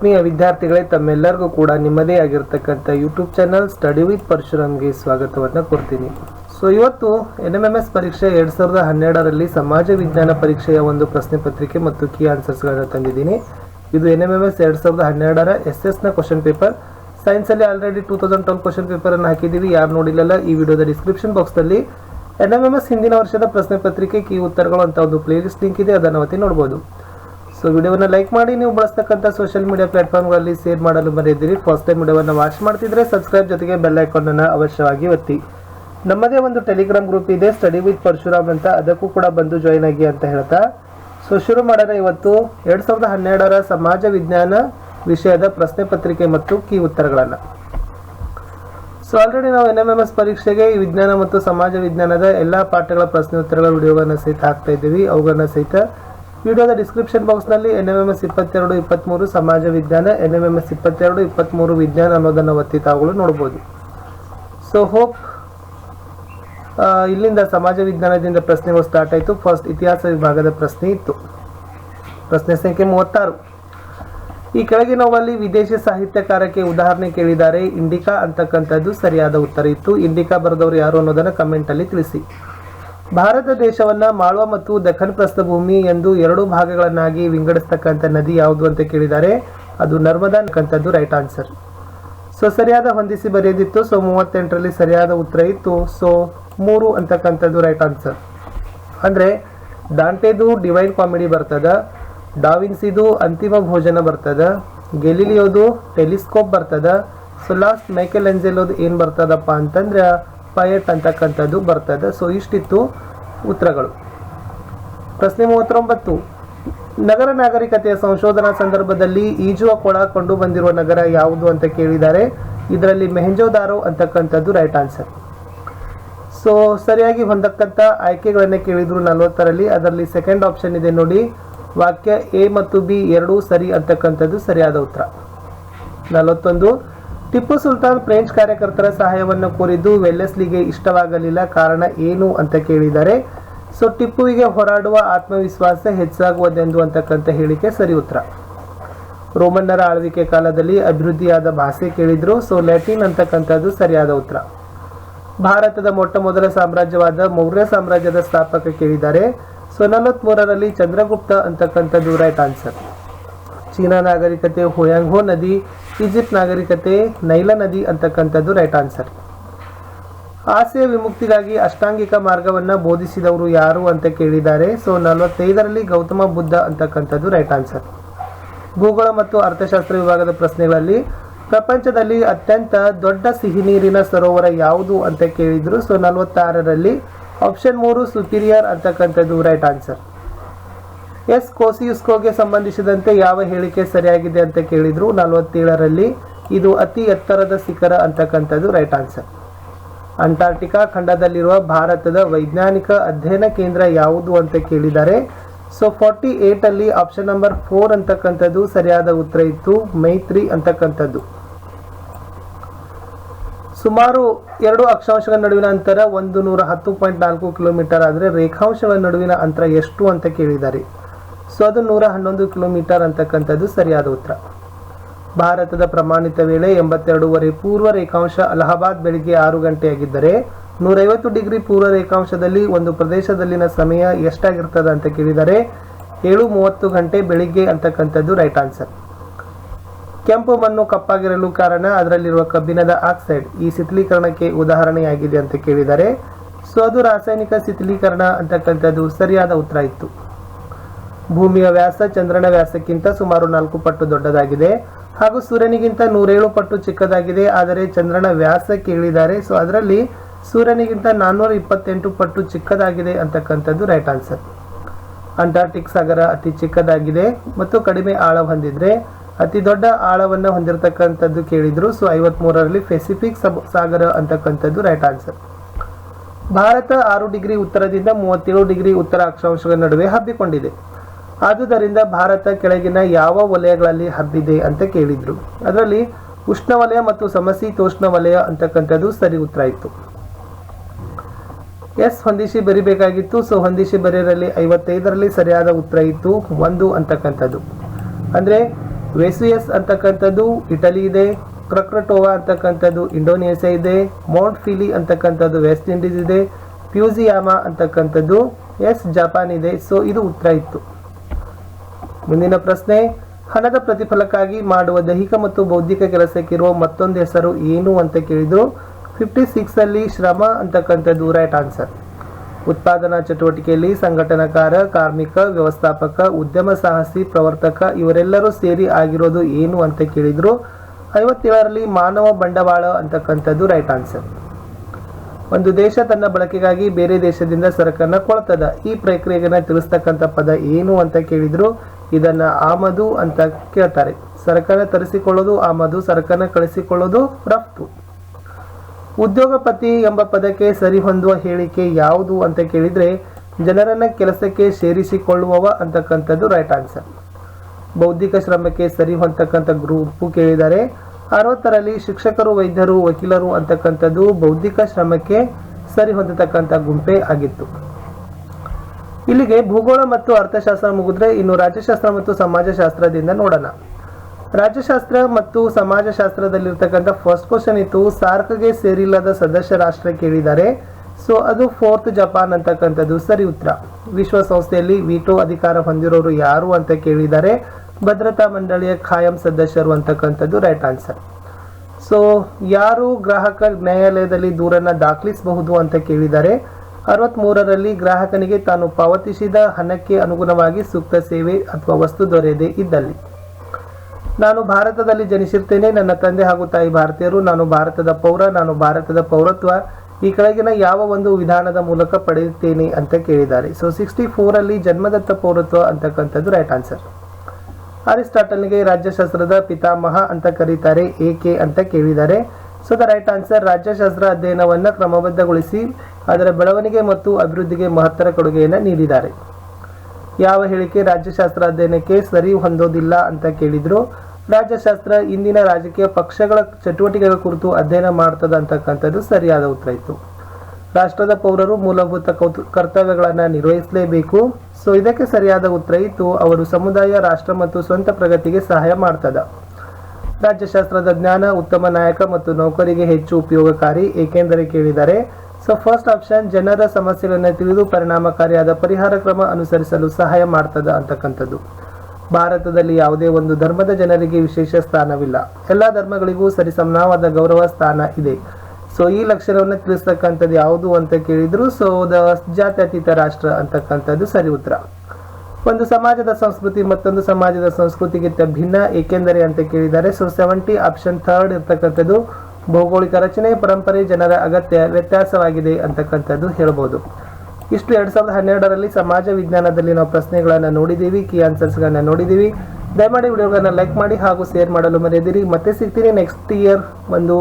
ಆತ್ಮೀಯ ವಿದ್ಯಾರ್ಥಿಗಳೇ, ತಮ್ಮೆಲ್ಲರಿಗೂ ಕೂಡ ನಿಮ್ಮದೇ ಆಗಿರ್ತಕ್ಕಂಥ ಯೂಟ್ಯೂಬ್ ಚಾನಲ್ ಸ್ಟಡಿ ವಿತ್ ಪರಶುರಾಮ್ಗೆ ಸ್ವಾಗತವನ್ನು ಕೊಡ್ತೀನಿ. ಸೊ ಇವತ್ತು ಎನ್ ಎಂ ಎಂ ಎಸ್ ಪರೀಕ್ಷೆ ಎರಡು ಸಾವಿರದ ಹನ್ನೆರಡರಲ್ಲಿ ಸಮಾಜ ವಿಜ್ಞಾನ ಪರೀಕ್ಷೆಯ ಒಂದು ಪ್ರಶ್ನೆ ಪತ್ರಿಕೆ ಮತ್ತು ಕೀ ಆನ್ಸರ್ಸ್ಗಳನ್ನು ತಂದಿದ್ದೀನಿ. ಇದು ಎನ್ ಎಂ ಎಂ ಎಸ್ ಎರಡ್ ಸಾವಿರದ ಹನ್ನೆರಡರ ಎಸ್ ಎಸ್ನ question paper ಸೈನ್ಸಲ್ಲಿ already two thousand twelve question ಪೇಪರನ್ನು ಹಾಕಿದ್ದೀವಿ. ಯಾರು ನೋಡಿಲ್ಲಲ್ಲ, ಈ ವಿಡಿಯೋದ ಡಿಸ್ಕ್ರಿಪ್ಷನ್ ಬಾಕ್ಸ್ನಲ್ಲಿ ಎನ್ ಎಂ ಎಂ ಎಸ್ ಹಿಂದಿನ ವರ್ಷದ ಪ್ರಶ್ನೆ ಪತ್ರಿಕೆ ಕೀ ಉತ್ತರಗಳು ಅಂತ ಒಂದು ಪ್ಲೇಲಿಸ್ಟ್ ಲಿಂಕ್ ಇದೆ, ಅದನ್ನು ಅವತ್ತಿ ನೋಡ್ಬೋದು. ಸೊ ವಿಡಿಯೋವನ್ನು ಲೈಕ್ ಮಾಡಿ, ನೀವು ಬಳಸ್ತಕ್ಕಂಥ ಸೋಷಿಯಲ್ ಮೀಡಿಯಾ ಪ್ಲಾಟ್ಫಾರ್ಮ್ಗಳಲ್ಲಿ ಶೇರ್ ಮಾಡಲು ಮರೆಯದಿರಿ. ಫಸ್ಟ್ ಟೈಮ್ ವಿಡಿಯೋವನ್ನು ವಾಚ್ ಮಾಡ್ತಿದ್ರೆ ಸಬ್ಸ್ಕ್ರೈಬ್ ಜೊತೆಗೆ ಬೆಲ್ ಐಕಾನನ್ನು ಅವಶ್ಯವಾಗಿ ಒತ್ತಿ. ನಮ್ಮದೇ ಒಂದು ಟೆಲಿಗ್ರಾಮ್ ಗ್ರೂಪ್ ಇದೆ ಸ್ಟಡಿ ವಿತ್ ಪರಶುರಾಮ್ ಅಂತ. ಅದಕ್ಕೂ ಕೂಡ ಬಂದು ಜಾಯಿನ್ ಆಗಿ ಅಂತ ಹೇಳ್ತಾ. ಸೊ ಶುರು ಮಾಡೋಣ ಇವತ್ತು. ಎರಡು ಸಾವಿರದ ಹನ್ನೆರಡರ ಸಮಾಜ ವಿಜ್ಞಾನ ವಿಷಯದ ಪ್ರಶ್ನೆ ಪತ್ರಿಕೆ ಮತ್ತು ಕೀ ಉತ್ತರಗಳನ್ನು. ಸೊ ಆಲ್ರೆಡಿ ನಾವು ಎನ್ ಎಂ ಎಂ ಎಸ್ ಪರೀಕ್ಷೆಗೆ ವಿಜ್ಞಾನ ಮತ್ತು ಸಮಾಜ ವಿಜ್ಞಾನದ ಎಲ್ಲ ಪಾಠಗಳ ಪ್ರಶ್ನೆ ಉತ್ತರಗಳ ವಿಡಿಯೋಗಳನ್ನು ಸಹಿತ ಹಾಕ್ತಾ ಇದ್ದೀವಿ. ಅವುಗಳನ್ನ ಸಹಿತ ವಿಡಿಯೋದ ಡಿಸ್ಕ್ರಿಪ್ಷನ್ ಬಾಕ್ಸ್ನಲ್ಲಿ ಎನ್ ಎಂ ಎಂ ಎಸ್ ಇಪ್ಪತ್ತೆರಡು ಇಪ್ಪತ್ತ್ಮೂರು ಸಮಾಜ ವಿಜ್ಞಾನ ಎನ್ ಎಂ ಎಂ ಎಸ್ ಇಪ್ಪತ್ತೆರಡು ಇಪ್ಪತ್ತ್ಮೂರು ವಿಜ್ಞಾನ ಅನ್ನೋದನ್ನು ಒತ್ತಿ ತಾವುಗಳು ನೋಡ್ಬೋದು ಸೊ ಹೋಪ್ ಇಲ್ಲಿಂದ ಸಮಾಜ ವಿಜ್ಞಾನದಿಂದ ಪ್ರಶ್ನೆಗಳು ಸ್ಟಾರ್ಟ್ ಆಯಿತು. ಫಸ್ಟ್ ಇತಿಹಾಸ ವಿಭಾಗದ ಪ್ರಶ್ನೆ ಇತ್ತು. ಪ್ರಶ್ನೆ ಸಂಖ್ಯೆ ಮೂವತ್ತಾರು. ಈ ಕೆಳಗಿನವಲ್ಲಿ ವಿದೇಶಿ ಸಾಹಿತ್ಯಕಾರಕ್ಕೆ ಉದಾಹರಣೆ ಕೇಳಿದ್ದಾರೆ. ಇಂಡಿಕಾ ಅಂತಕ್ಕಂಥದ್ದು ಸರಿಯಾದ ಉತ್ತರ ಇತ್ತು. ಇಂಡಿಕಾ ಬರೆದವರು ಯಾರು ಅನ್ನೋದನ್ನು ಕಮೆಂಟಲ್ಲಿ ತಿಳಿಸಿ. ಭಾರತ ದೇಶವನ್ನ ಮಾಳ್ವ ಮತ್ತು ದಖನ್ ಪ್ರಸ್ಥಭೂಮಿ ಎಂದು ಎರಡು ಭಾಗಗಳನ್ನಾಗಿ ವಿಂಗಡಿಸ್ತಕ್ಕಂಥ ನದಿ ಯಾವುದು ಅಂತ ಕೇಳಿದ್ದಾರೆ. ಅದು ನರ್ಮದಾ ಅಂತಕ್ಕಂಥದ್ದು ರೈಟ್ ಆನ್ಸರ್ ಸೊ ಸರಿಯಾದ ಹೊಂದಿಸಿ ಬರೆಯದಿತ್ತು ಸೊ ಮೂವತ್ತೆಂಟರಲ್ಲಿ ಸರಿಯಾದ ಉತ್ತರ ಇತ್ತು. ಸೊ ಮೂರು ಅಂತಕ್ಕಂಥದ್ದು ರೈಟ್ ಆನ್ಸರ್ ಅಂದರೆ ದಾಂಟೆದು ಡಿವೈನ್ ಕಾಮಿಡಿ ಬರ್ತದ, ಡಾವಿನ್ಸಿದು ಅಂತಿಮ ಭೋಜನ ಬರ್ತದ, ಗೆಲಿಲಿಯೋದು ಟೆಲಿಸ್ಕೋಪ್ ಬರ್ತದ, ಸೊ ಲಾಸ್ಟ್ ಮೈಕೆಲ್ ಎಂಜೆಲೋದು ಏನು ಬರ್ತದಪ್ಪ ಅಂತಂದ್ರೆ ಪಯಟ್ ಅಂತಕ್ಕಂಥದ್ದು ಬರ್ತದೆ. ಸೊ ಇಷ್ಟಿತ್ತು ಉತ್ತರಗಳು. ಪ್ರಶ್ನೆ ಮೂವತ್ತೊಂಬತ್ತು. ನಗರ ನಾಗರಿಕತೆಯ ಸಂಶೋಧನಾ ಸಂದರ್ಭದಲ್ಲಿ ಈಜುವ ಕೊಳ ಕಂಡು ಬಂದಿರುವ ನಗರ ಯಾವುದು ಅಂತ ಕೇಳಿದ್ದಾರೆ. ಇದರಲ್ಲಿ ಮೆಹಂಜೋದಾರೋ ಅಂತಕ್ಕಂಥದ್ದು ರೈಟ್ ಆನ್ಸರ್ ಸೊ ಸರಿಯಾಗಿ ಹೊಂದಕ್ಕಂಥ ಆಯ್ಕೆಗಳನ್ನ ಕೇಳಿದ್ರು ನಲವತ್ತರಲ್ಲಿ. ಅದರಲ್ಲಿ ಸೆಕೆಂಡ್ ಆಪ್ಷನ್ ಇದೆ ನೋಡಿ. ವಾಕ್ಯ ಎ ಮತ್ತು ಬಿ ಎರಡೂ ಸರಿ ಅಂತಕ್ಕಂಥದ್ದು ಸರಿಯಾದ ಉತ್ತರ. ನಲವತ್ತೊಂದು. ಟಿಪ್ಪು ಸುಲ್ತಾನ್ ಫ್ರೆಂಚ್ ಕಾರ್ಯಕರ್ತರ ಸಹಾಯವನ್ನು ಕೋರಿದ್ದು ವೆಲ್ಲೆಸ್ಲಿಗೆ ಇಷ್ಟವಾಗಲಿಲ್ಲ. ಕಾರಣ ಏನು ಅಂತ ಕೇಳಿದ್ದಾರೆ ಸೊ ಟಿಪ್ಪುವಿಗೆ ಹೋರಾಡುವ ಆತ್ಮವಿಶ್ವಾಸ ಹೆಚ್ಚಾಗುವುದೆಂದು ಅಂತಕ್ಕಂಥ ಹೇಳಿಕೆ ಸರಿ ಉತ್ತರ. ರೋಮನ್ನರ ಆಳ್ವಿಕೆ ಕಾಲದಲ್ಲಿ ಅಭಿವೃದ್ಧಿಯಾದ ಭಾಷೆ ಕೇಳಿದ್ರು, ಸೊ ಲ್ಯಾಟಿನ್ ಅಂತಕ್ಕಂಥದ್ದು ಸರಿಯಾದ ಉತ್ತರ. ಭಾರತದ ಮೊಟ್ಟ ಮೊದಲ ಸಾಮ್ರಾಜ್ಯವಾದ ಮೌರ್ಯ ಸಾಮ್ರಾಜ್ಯದ ಸ್ಥಾಪಕ ಕೇಳಿದ್ದಾರೆ ಸೊ ನಲವತ್ಮೂರರಲ್ಲಿ ಚಂದ್ರಗುಪ್ತ ಅಂತಕ್ಕಂಥದ್ದು ರೈಟ್ ಆನ್ಸರ್ ಚೀನಾ ನಾಗರಿಕತೆ, ಹೊಯಾಂಗ್ಹೋ ನದಿ, ಈಜಿಪ್ಟ್ ನಾಗರಿಕತೆ, ನೈಲ ನದಿ ಅಂತಕ್ಕಂಥದ್ದು ರೈಟ್ ಆನ್ಸರ್ ಆಸೆಯ ವಿಮುಕ್ತಿಗಾಗಿ ಅಷ್ಟಾಂಗಿಕ ಮಾರ್ಗವನ್ನು ಬೋಧಿಸಿದವರು ಯಾರು ಅಂತ ಕೇಳಿದ್ದಾರೆ. ಸೊ ನಲವತ್ತೈದರಲ್ಲಿ ಗೌತಮ ಬುದ್ಧ ಅಂತಕ್ಕಂಥದ್ದು ರೈಟ್ ಆನ್ಸರ್ ಭೂಗೋಳ ಮತ್ತು ಅರ್ಥಶಾಸ್ತ್ರ ವಿಭಾಗದ ಪ್ರಶ್ನೆಗಳಲ್ಲಿ, ಪ್ರಪಂಚದಲ್ಲಿ ಅತ್ಯಂತ ದೊಡ್ಡ ಸಿಹಿ ನೀರಿನ ಸರೋವರ ಯಾವುದು ಅಂತ ಕೇಳಿದ್ರು. ಸೊ ನಲವತ್ತಾರರಲ್ಲಿ ಆಪ್ಷನ್ ಮೂರು ಸುಪೀರಿಯರ್ ಅಂತಕ್ಕಂಥದ್ದು ರೈಟ್ ಆನ್ಸರ್ ಎಸ್ ಕೋಸಿಯುಸ್ಕೋಗೆ ಸಂಬಂಧಿಸಿದಂತೆ ಯಾವ ಹೇಳಿಕೆ ಸರಿಯಾಗಿದೆ ಅಂತ ಕೇಳಿದ್ರು. ನಲವತ್ತೇಳರಲ್ಲಿ ಇದು ಅತಿ ಎತ್ತರದ ಶಿಖರ ಅಂತಕ್ಕಂಥದ್ದು ರೈಟ್ ಆನ್ಸರ್. ಅಂಟಾರ್ಟಿಕಾ ಖಂಡದಲ್ಲಿರುವ ಭಾರತದ ವೈಜ್ಞಾನಿಕ ಅಧ್ಯಯನ ಕೇಂದ್ರ ಯಾವುದು ಅಂತ ಕೇಳಿದ್ದಾರೆ ಸೊ ಫಾರ್ಟಿ ಅಲ್ಲಿ ಆಪ್ಷನ್ ನಂಬರ್ ಫೋರ್ ಅಂತಕ್ಕಂಥದ್ದು ಸರಿಯಾದ ಉತ್ತರ ಇತ್ತು. ಮೈತ್ರಿ ಅಂತಕ್ಕಂಥದ್ದು. ಸುಮಾರು ಎರಡು ಅಕ್ಷಾಂಶಗಳ ನಡುವಿನ ಅಂತರ ಒಂದು ನೂರ ಹತ್ತು ಪಾಯಿಂಟ್ ನಾಲ್ಕು ಕಿಲೋಮೀಟರ್ ಆದರೆ ರೇಖಾಂಶಗಳ ನಡುವಿನ ಅಂತರ ಎಷ್ಟು ಅಂತ ಕೇಳಿದ್ದಾರೆ ಸೊ ಅದು ನೂರ ಹನ್ನೊಂದು ಕಿಲೋಮೀಟರ್ ಅಂತಕ್ಕಂಥದ್ದು ಸರಿಯಾದ ಉತ್ತರ. ಭಾರತದ ಪ್ರಮಾಣಿತ ವೇಳೆ ಎಂಬತ್ತೆರಡೂವರೆ ಪೂರ್ವ ರೇಖಾಂಶ ಅಲಹಾಬಾದ್ ಬೆಳಿಗ್ಗೆ ಆರು ಗಂಟೆಯಾಗಿದ್ದರೆ ನೂರೈವತ್ತು ಡಿಗ್ರಿ ಪೂರ್ವ ರೇಖಾಂಶದಲ್ಲಿ ಒಂದು ಪ್ರದೇಶದಲ್ಲಿನ ಸಮಯ ಎಷ್ಟಾಗಿರ್ತದ ಅಂತ ಕೇಳಿದರೆ ಏಳು ಮೂವತ್ತು ಗಂಟೆ ಬೆಳಿಗ್ಗೆ ಅಂತಕ್ಕಂಥದ್ದು ರೈಟ್ ಆನ್ಸರ್. ಕೆಂಪು ಮಣ್ಣು ಕಪ್ಪಾಗಿರಲು ಕಾರಣ ಅದರಲ್ಲಿರುವ ಕಬ್ಬಿಣದ ಆಕ್ಸೈಡ್ ಈ ಶಿಥಿಲೀಕರಣಕ್ಕೆ ಉದಾಹರಣೆಯಾಗಿದೆ ಅಂತ ಕೇಳಿದರೆ ಸೊ ಅದು ರಾಸಾಯನಿಕ ಶಿಥಿಲೀಕರಣ ಅಂತಕ್ಕಂಥದ್ದು ಸರಿಯಾದ ಉತ್ತರ ಇತ್ತು. ಭೂಮಿಯ ವ್ಯಾಸ ಚಂದ್ರನ ವ್ಯಾಸಕ್ಕಿಂತ ಸುಮಾರು ನಾಲ್ಕು ಪಟ್ಟು ದೊಡ್ಡದಾಗಿದೆ ಹಾಗೂ ಸೂರ್ಯನಿಗಿಂತ ನೂರೇಳು ಪಟ್ಟು ಚಿಕ್ಕದಾಗಿದೆ. ಆದರೆ ಚಂದ್ರನ ವ್ಯಾಸ ಕೇಳಿದ್ದಾರೆ ಸೊ ಅದರಲ್ಲಿ ಸೂರ್ಯನಿಗಿಂತ ನಾನ್ನೂರ ಇಪ್ಪತ್ತೆಂಟು ಪಟ್ಟು ಚಿಕ್ಕದಾಗಿದೆ ಅಂತಕ್ಕಂಥದ್ದು ರೈಟ್ ಆನ್ಸರ್. ಅಂಟಾರ್ಟಿಕ್ ಸಾಗರ ಅತಿ ಚಿಕ್ಕದಾಗಿದೆ ಮತ್ತು ಕಡಿಮೆ ಆಳ ಹೊಂದಿದ್ರೆ ಅತಿ ದೊಡ್ಡ ಆಳವನ್ನು ಹೊಂದಿರತಕ್ಕಂಥದ್ದು ಕೇಳಿದ್ರು. ಸೊ ಐವತ್ಮೂರರಲ್ಲಿ ಪೆಸಿಫಿಕ್ ಸಬ್ ಸಾಗರ ಅಂತಕ್ಕಂಥದ್ದು ರೈಟ್ ಆನ್ಸರ್. ಭಾರತ ಆರು ಡಿಗ್ರಿ ಉತ್ತರದಿಂದ ಮೂವತ್ತೇಳು ಡಿಗ್ರಿ ಉತ್ತರ ಅಕ್ಷಾಂಶಗಳ ನಡುವೆ ಹಬ್ಬಿಕೊಂಡಿದೆ. ಆದುದರಿಂದ ಭಾರತ ಕೆಳಗಿನ ಯಾವ ವಲಯಗಳಲ್ಲಿ ಹಬ್ಬಿದೆ ಅಂತ ಕೇಳಿದ್ರು. ಅದರಲ್ಲಿ ಉಷ್ಣವಲಯ ಮತ್ತು ಸಮಶೀತೋಷ್ಣ ವಲಯ ಅಂತಕ್ಕಂಥದ್ದು ಸರಿ ಉತ್ತರ ಇತ್ತು. ಎಸ್ ಹೊಂದಿಸಿ ಬರಿಬೇಕಾಗಿತ್ತು. ಸೊ ಹೊಂದಿಸಿ ಬರೆಯರಲ್ಲಿ ಐವತ್ತೈದರಲ್ಲಿ ಸರಿಯಾದ ಉತ್ತರ ಇತ್ತು. ಒಂದು ಅಂತಕ್ಕಂಥದ್ದು. ಅಂದರೆ ವೆಸಿಯಸ್ ಅಂತಕ್ಕಂಥದ್ದು ಇಟಲಿ ಇದೆ, ಕ್ರಕ್ರಟೋವಾ ಅಂತಕ್ಕಂಥದ್ದು ಇಂಡೋನೇಷ್ಯಾ ಇದೆ, ಮೌಂಟ್ ಫಿಲಿ ಅಂತಕ್ಕಂಥದ್ದು ವೆಸ್ಟ್ ಇಂಡೀಸ್ ಇದೆ ಪ್ಯೂಸಿಯಾಮಾ ಅಂತಕ್ಕಂಥದ್ದು ಎಸ್ ಜಪಾನ್ ಇದೆ. ಸೊ ಇದು ಉತ್ತರ ಇತ್ತು. ಮುಂದಿನ ಪ್ರಶ್ನೆ, ಹಣದ ಪ್ರತಿಫಲಕ್ಕಾಗಿ ಮಾಡುವ ದೈಹಿಕ ಮತ್ತು ಬೌದ್ಧಿಕ ಕೆಲಸಕ್ಕಿರುವ ಮತ್ತೊಂದು ಹೆಸರು ಏನು ಅಂತ ಕೇಳಿದ್ರು? ಫಿಫ್ಟಿ ಸಿಕ್ಸ್ ಅಲ್ಲಿ ಶ್ರಮ ಅಂತಕ್ಕಂಥದ್ದು ರೈಟ್ ಆನ್ಸರ್ ಉತ್ಪಾದನಾ ಚಟುವಟಿಕೆಯಲ್ಲಿ ಸಂಘಟನಾಕಾರ, ಕಾರ್ಮಿಕ, ವ್ಯವಸ್ಥಾಪಕ, ಉದ್ಯಮ ಸಾಹಸಿ, ಪ್ರವರ್ತಕ ಇವರೆಲ್ಲರೂ ಸೇರಿ ಆಗಿರೋದು ಏನು ಅಂತ ಕೇಳಿದ್ರು? ಐವತ್ತೇಳರಲ್ಲಿ ಮಾನವ ಬಂಡವಾಳ ಅಂತಕ್ಕಂಥದ್ದು ರೈಟ್ ಆನ್ಸರ್ ಒಂದು ದೇಶ ತನ್ನ ಬಳಕೆಗಾಗಿ ಬೇರೆ ದೇಶದಿಂದ ಸರಕನ್ನ ಕೊಳ್ತದ. ಈ ಪ್ರಕ್ರಿಯೆಯನ್ನು ತಿಳಿಸ್ತಕ್ಕಂಥ ಪದ ಏನು ಅಂತ ಕೇಳಿದ್ರು? ಇದನ್ನ ಆಮದು ಅಂತ ಕೇಳ್ತಾರೆ. ಸರ್ಕಾರ ತರಿಸಿಕೊಳ್ಳೋದು ಆಮದು ಸರಕನ್ನ ಕಳಿಸಿಕೊಳ್ಳೋದು ರಫ್ತು. ಉದ್ಯೋಗಪತಿ ಎಂಬ ಪದಕ್ಕೆ ಸರಿಹೊಂದುವ ಹೇಳಿಕೆ ಯಾವುದು ಅಂತ ಕೇಳಿದ್ರೆ, ಜನರನ್ನ ಕೆಲಸಕ್ಕೆ ಸೇರಿಸಿಕೊಳ್ಳುವವ ಅಂತಕ್ಕಂಥದ್ದು ರೈಟ್ ಆನ್ಸರ್ ಬೌದ್ಧಿಕ ಶ್ರಮಕ್ಕೆ ಸರಿ ಹೊಂದತಕ್ಕಂಥ ಗ್ರೂಪು ಕೇಳಿದ್ದಾರೆ ಅರವತ್ತರಲ್ಲಿ ಶಿಕ್ಷಕರು, ವೈದ್ಯರು, ವಕೀಲರು ಅಂತಕ್ಕಂಥದ್ದು ಬೌದ್ಧಿಕ ಶ್ರಮಕ್ಕೆ ಸರಿ ಹೊಂದತಕ್ಕಂಥ ಗುಂಪೇ ಆಗಿತ್ತು. ಇಲ್ಲಿಗೆ ಭೂಗೋಳ ಮತ್ತು ಅರ್ಥಶಾಸ್ತ್ರ ಮುಗಿದ್ರೆ ಇನ್ನು ರಾಜ್ಯಶಾಸ್ತ್ರ ಮತ್ತು ಸಮಾಜಶಾಸ್ತ್ರದಿಂದ ನೋಡೋಣ. ರಾಜ್ಯಶಾಸ್ತ್ರ ಮತ್ತು ಸಮಾಜಶಾಸ್ತ್ರದಲ್ಲಿರ್ತಕ್ಕಂಥ ಫಸ್ಟ್ ಕ್ವಶನ್ ಇತ್ತು ಸಾರ್ಕ್ಗೆ ಸೇರಿಲ್ಲದ ಸದಸ್ಯ ರಾಷ್ಟ್ರ ಕೇಳಿದ್ದಾರೆ. ಸೊ ಅದು ಫೋರ್ತ್ ಜಪಾನ್ ಅಂತಕ್ಕಂಥದ್ದು. ಸರಿ, ಉತ್ತರ. ವಿಶ್ವಸಂಸ್ಥೆಯಲ್ಲಿ ವಿಟೋ ಅಧಿಕಾರ ಹೊಂದಿರೋರು ಯಾರು ಅಂತ ಕೇಳಿದ್ದಾರೆ. ಭದ್ರತಾ ಮಂಡಳಿಯ ಖಾಯಂ ಸದಸ್ಯರು ಅಂತಕ್ಕಂಥದ್ದು ರೈಟ್ ಆನ್ಸರ್ ಸೊ ಯಾರು ಗ್ರಾಹಕ ನ್ಯಾಯಾಲಯದಲ್ಲಿ ದೂರನ್ನ ದಾಖಲಿಸಬಹುದು ಅಂತ ಕೇಳಿದ್ದಾರೆ? ಅರವತ್ಮೂರರಲ್ಲಿ ಗ್ರಾಹಕನಿಗೆ ತಾನು ಪಾವತಿಸಿದ ಹಣಕ್ಕೆ ಅನುಗುಣವಾಗಿ ಸೂಕ್ತ ಸೇವೆ ಅಥವಾ ವಸ್ತು ದೊರೆಯದೇ ಇದ್ದಲ್ಲಿ. ನಾನು ಭಾರತದಲ್ಲಿ ಜನಿಸಿರ್ತೇನೆ, ನನ್ನ ತಂದೆ ಹಾಗೂ ತಾಯಿ ಭಾರತೀಯರು, ನಾನು ಭಾರತದ ಪೌರ, ನಾನು ಭಾರತದ ಪೌರತ್ವ, ಈ ಕೆಳಗಿನ ಯಾವ ಒಂದು ವಿಧಾನದ ಮೂಲಕ ಪಡೆಯುತ್ತೇನೆ ಅಂತ ಕೇಳಿದ್ದಾರೆ. ಸೊ ಸಿಕ್ಸ್ಟಿ ಫೋರಲ್ಲಿ ಜನ್ಮದತ್ತ ಪೌರತ್ವ ಅಂತಕ್ಕಂಥದ್ದು ರೈಟ್ ಆನ್ಸರ್ ಅರಿಸ್ಟಾಟಲ್ಗೆ ರಾಜ್ಯಶಾಸ್ತ್ರದ ಪಿತಾಮಹ ಅಂತ ಕರೀತಾರೆ, ಏಕೆ ಅಂತ ಕೇಳಿದ್ದಾರೆ. ಸೊ ದ ರೈಟ್ ಆನ್ಸರ್ ರಾಜ್ಯಶಾಸ್ತ್ರ ಅಧ್ಯಯನವನ್ನು ಕ್ರಮಬದ್ಧಗೊಳಿಸಿ ಅದರ ಬೆಳವಣಿಗೆ ಮತ್ತು ಅಭಿವೃದ್ಧಿಗೆ ಮಹತ್ತರ ಕೊಡುಗೆಯನ್ನು ನೀಡಿದ್ದಾರೆ. ಯಾವ ಹೇಳಿಕೆ ರಾಜ್ಯಶಾಸ್ತ್ರ ಅಧ್ಯಯನಕ್ಕೆ ಸರಿ ಹೊಂದೋದಿಲ್ಲ ಅಂತ ಕೇಳಿದ್ರು? ರಾಜ್ಯಶಾಸ್ತ್ರ ಇಂದಿನ ರಾಜಕೀಯ ಪಕ್ಷಗಳ ಚಟುವಟಿಕೆಗಳ ಕುರಿತು ಅಧ್ಯಯನ ಮಾಡ್ತದ ಅಂತಕ್ಕಂಥದ್ದು ಸರಿಯಾದ ಉತ್ತರ ಇತ್ತು. ರಾಷ್ಟ್ರದ ಪೌರರು ಮೂಲಭೂತ ಕರ್ತವ್ಯಗಳನ್ನು ನಿರ್ವಹಿಸಲೇಬೇಕು. ಸೊ ಇದಕ್ಕೆ ಸರಿಯಾದ ಉತ್ತರ ಇತ್ತು. ಅವರು ಸಮುದಾಯ, ರಾಷ್ಟ್ರ ಮತ್ತು ಸ್ವಂತ ಪ್ರಗತಿಗೆ ಸಹಾಯ ಮಾಡ್ತದ. ರಾಜ್ಯಶಾಸ್ತ್ರದ ಜ್ಞಾನ, ಉತ್ತಮ ನಾಯಕ ಮತ್ತು ನೌಕರಿಗೆ ಹೆಚ್ಚು ಉಪಯೋಗಕಾರಿ, ಏಕೆಂದರೆ ಕೇಳಿದರೆ, ಸೊ ಫಸ್ಟ್ ಆಪ್ಷನ್ ಜನರ ಸಮಸ್ಯೆಗಳನ್ನು ತಿಳಿದು ಪರಿಣಾಮಕಾರಿಯಾದ ಪರಿಹಾರ ಕ್ರಮ ಅನುಸರಿಸಲು ಸಹಾಯ ಮಾಡ್ತದ ಅಂತಕ್ಕಂಥದ್ದು. ಭಾರತದಲ್ಲಿ ಯಾವುದೇ ಒಂದು ಧರ್ಮದ ಜನರಿಗೆ ವಿಶೇಷ ಸ್ಥಾನವಿಲ್ಲ. ಎಲ್ಲ ಧರ್ಮಗಳಿಗೂ ಸರಿಸಮಾನವಾದ ಗೌರವ ಸ್ಥಾನ ಇದೆ. ಸೊ ಈ ಲಕ್ಷಣವನ್ನು ತಿಳಿಸ್ತಕ್ಕಂಥದ್ದು ಯಾವುದು ಅಂತ ಕೇಳಿದ್ರು ಸೊ ದ ಜಾತ್ಯತೀತ ರಾಷ್ಟ್ರ ಅಂತಕ್ಕಂಥದ್ದು ಸರಿ ಉತ್ತರ ಒಂದು ಸಮಾಜದ ಸಂಸ್ಕೃತಿ ಮತ್ತೊಂದು ಸಮಾಜದ ಸಂಸ್ಕೃತಿಗಿಂತ ಭಿನ್ನ, ಏಕೆಂದರೆ ಅಂತ ಕೇಳಿದ್ದಾರೆ ಸೊ ಸೆವೆಂಟಿ ಆಪ್ಷನ್ ಥರ್ಡ್ ಇರ್ತಕ್ಕಂಥದ್ದು ಭೌಗೋಳಿಕ ರಚನೆ, ಪರಂಪರೆ, ಜನರ ಅಗತ್ಯ, ವ್ಯತ್ಯಾಸವಾಗಿದೆ ಅಂತಕ್ಕಂಥದ್ದು ಹೇಳ್ಬೋದು. ಇಷ್ಟು ಎರಡು ಸಾವಿರದ ಹನ್ನೆರಡರಲ್ಲಿ ಸಮಾಜ ವಿಜ್ಞಾನದಲ್ಲಿ ನಾವು ಪ್ರಶ್ನೆಗಳನ್ನು ನೋಡಿದ್ದೀವಿ ಕೀ ಆನ್ಸರ್ಸ್ಗಳನ್ನು ನೋಡಿದ್ದೀವಿ. ದಯಮಾಡಿ ವಿಡಿಯೋಗಳನ್ನು ಲೈಕ್ ಮಾಡಿ ಹಾಗೂ ಶೇರ್ ಮಾಡಲು ಮರೆಯದಿರಿ. ಮತ್ತೆ ಸಿಗ್ತೀನಿ ನೆಕ್ಸ್ಟ್ ಇಯರ್ ಒಂದು